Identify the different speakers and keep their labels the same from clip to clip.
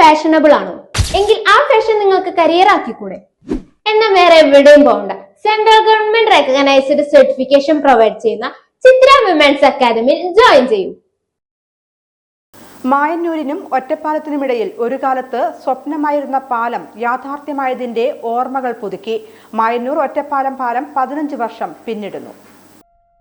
Speaker 1: Fashionable ആണോ? എങ്കിൽ ആ ഫാഷൻ നിങ്ങൾക്ക് കരിയർ ആക്കിക്കൂടെ? എന്നാൽ വേറെ എവിടെയും പോകണ്ട. Central government recognized certification provide ചെയ്യുന്ന ചിത്ര വിമൻസ് അക്കാദമിയിൽ ജോയിൻ ചെയ്യൂ.
Speaker 2: മായന്നൂരിനും ഒറ്റപ്പാലത്തിനുമിടയിൽ ഒരു കാലത്ത് സ്വപ്നമായിരുന്ന പാലം യാഥാർത്ഥ്യമായതിന്റെ ഓർമ്മകൾ പുതുക്കി. മായന്നൂർ ഒറ്റപ്പാലം പാലം പതിനഞ്ച് വർഷം പിന്നിടുന്നു.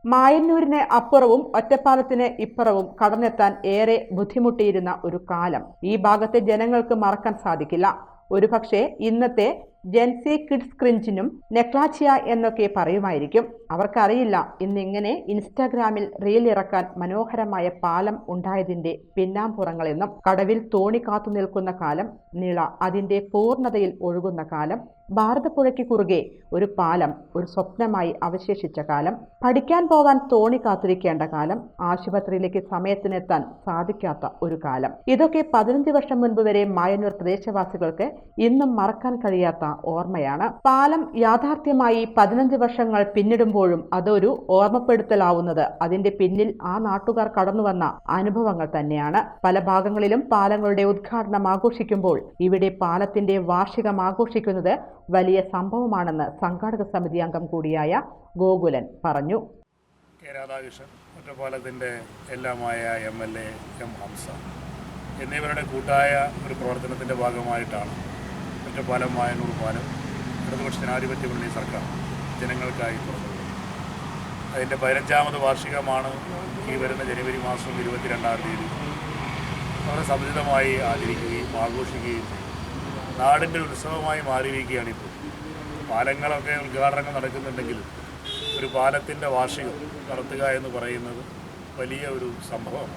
Speaker 2: മായന്നൂരിന് അപ്പുറവും ഒറ്റപ്പാലത്തിന് ഇപ്പുറവും കടന്നെത്താൻ ഏറെ ബുദ്ധിമുട്ടിയിരുന്ന ഒരു കാലം. ഈ ഭാഗത്തെ ജനങ്ങൾക്ക് മറക്കാൻ സാധിക്കില്ല. ഒരുപക്ഷെ ഇന്നത്തെ ജെൻസി കിഡ്സ് ക്രിഞ്ചിനും നെക്ലാച്ചിയ എന്നൊക്കെ പറയുമായിരിക്കും. അവർക്കറിയില്ല ഇന്നിങ്ങനെ ഇൻസ്റ്റാഗ്രാമിൽ റീൽ ഇറക്കാൻ മനോഹരമായ പാലം ഉണ്ടായതിന്റെ പിന്നാമ്പുറങ്ങളെന്നും കടവിൽ തോണി കാത്തു നിൽക്കുന്ന കാലം നിള അതിന്റെ പൂർണതയിൽ ഒഴുകുന്ന കാലം ഭാരതപ്പുഴയ്ക്ക് കുറുകെ ഒരു പാലം ഒരു സ്വപ്നമായി അവശേഷിച്ച കാലം പഠിക്കാൻ പോവാൻ തോണി കാത്തിരിക്കേണ്ട കാലം ആശുപത്രിയിലേക്ക് സമയത്തിനെത്താൻ സാധിക്കാത്ത ഒരു കാലം. ഇതൊക്കെ പതിനഞ്ച് വർഷം മുൻപ് വരെ മായന്നൂർ പ്രദേശവാസികൾക്ക് ഇന്നും മറക്കാൻ കഴിയാത്ത ഓർമ്മയാണ്. പാലം യാഥാർത്ഥ്യമായി പതിനഞ്ച് വർഷങ്ങൾ പിന്നിടുമ്പോഴും അതൊരു ഓർമ്മപ്പെടുത്തലാവുന്നത്. അതിന്റെ പിന്നിൽ ആ നാട്ടുകാർ കടന്നുവന്ന അനുഭവങ്ങൾ തന്നെയാണ്. പല ഭാഗങ്ങളിലും പാലങ്ങളുടെ ഉദ്ഘാടനം ആഘോഷിക്കുമ്പോൾ ഇവിടെ പാലത്തിന്റെ വാർഷികം ആഘോഷിക്കുന്നത് വലിയ സംഭവമാണെന്ന് സംഘാടക സമിതി അംഗം കൂടിയായ ഗോകുലൻ പറഞ്ഞു.
Speaker 3: എല്ലാമായ എം എൽ എം ഹംസ എന്നിവരുടെ കൂട്ടായ ഒരു പ്രവർത്തനത്തിന്റെ ഭാഗമായിട്ടാണ് ഒറ്റപ്പാലം വായനൂർ പാലം ഇടതുപക്ഷ ജനാധിപത്യ മുന്നണി സർക്കാർ ജനങ്ങൾക്കായി തുറന്നത് അതിന്റെ പതിനഞ്ചാമത് വാർഷികമാണ് ഈ വരുന്ന ജനുവരി മാസം ഇരുപത്തിരണ്ടാം തീയതി. വളരെ സമുചിതമായി ആചരിക്കുകയും ആഘോഷിക്കുകയും നാടിന്റെ ഉത്സവമായി മാറിയിരിക്കുകയാണ് ഇപ്പോൾ. പാലങ്ങളൊക്കെ ഉദ്ഘാടനങ്ങൾ നടക്കുന്നുണ്ടെങ്കിലും ഒരു പാലത്തിന്റെ വാർഷികം നടത്തുക എന്ന് പറയുന്നത് വലിയ ഒരു സംഭവം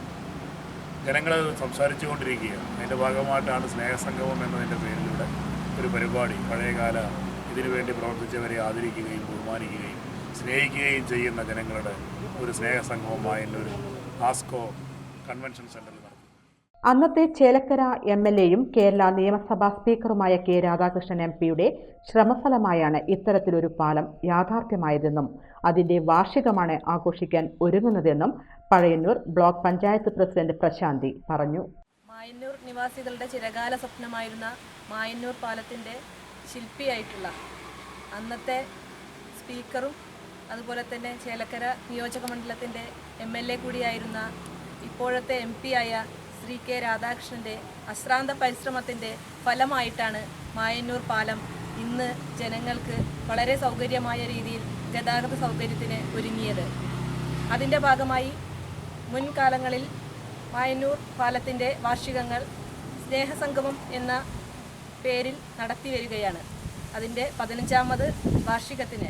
Speaker 3: ജനങ്ങൾ സംസാരിച്ചു കൊണ്ടിരിക്കുകയാണ് അതിന്റെ ഭാഗമായിട്ടാണ് സ്നേഹസംഗമം എന്നതിന്റെ പേരിലൂടെ ഒരു പരിപാടി പഴയകാല ഇതിനു വേണ്ടി പ്രവർത്തിച്ചവരെ ആദരിക്കുകയും ബഹുമാനിക്കുകയും സ്നേഹിക്കുകയും ചെയ്യുന്ന ജനങ്ങളുടെ ഒരു സ്നേഹസംഗമമായ ഒരു ആസ്കോ കൺവെൻഷൻ സെന്ററിൽ
Speaker 2: അന്നത്തെ ചേലക്കര എം എൽ എയും കേരള നിയമസഭാ സ്പീക്കറുമായ കെ രാധാകൃഷ്ണൻ എം പിയുടെ ശ്രമഫലമായാണ് ഇത്തരത്തിലൊരു പാലം യാഥാർത്ഥ്യമായതെന്നും അതിന്റെ വാർഷികമാണ് ആഘോഷിക്കാൻ ഒരുങ്ങുന്നതെന്നും പഴയന്നൂർ ബ്ലോക്ക് പഞ്ചായത്ത് പ്രസിഡന്റ് പ്രശാന്തി പറഞ്ഞു.
Speaker 4: മായന്നൂർ നിവാസികളുടെ ചിരകാല സ്വപ്നമായിരുന്ന മായന്നൂർ പാലത്തിന്റെ ശില്പിയായിട്ടുള്ള അന്നത്തെ സ്പീക്കറും അതുപോലെ തന്നെ ചേലക്കര നിയോജക മണ്ഡലത്തിന്റെ എം എൽ എ കൂടിയായിരുന്ന ഇപ്പോഴത്തെ എം പി ആയ ശ്രീ കെ രാധാകൃഷ്ണന്റെ അശ്രാന്ത പരിശ്രമത്തിന്റെ ഫലമായിട്ടാണ് മായന്നൂർ പാലം ഇന്ന് ജനങ്ങൾക്ക് വളരെ സൗകര്യമായ രീതിയിൽ ഗതാഗത സൗകര്യത്തിന് ഒരുങ്ങിയത്. അതിന്റെ ഭാഗമായി മുൻകാലങ്ങളിൽ മായന്നൂർ പാലത്തിന്റെ വാർഷികങ്ങൾ സ്നേഹസംഗമം എന്ന പേരിൽ നടത്തി വരികയാണ് അതിന്റെ പതിനഞ്ചാമത് വാർഷികത്തിന്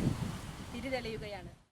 Speaker 4: തിരിതെളിയുകയാണ്.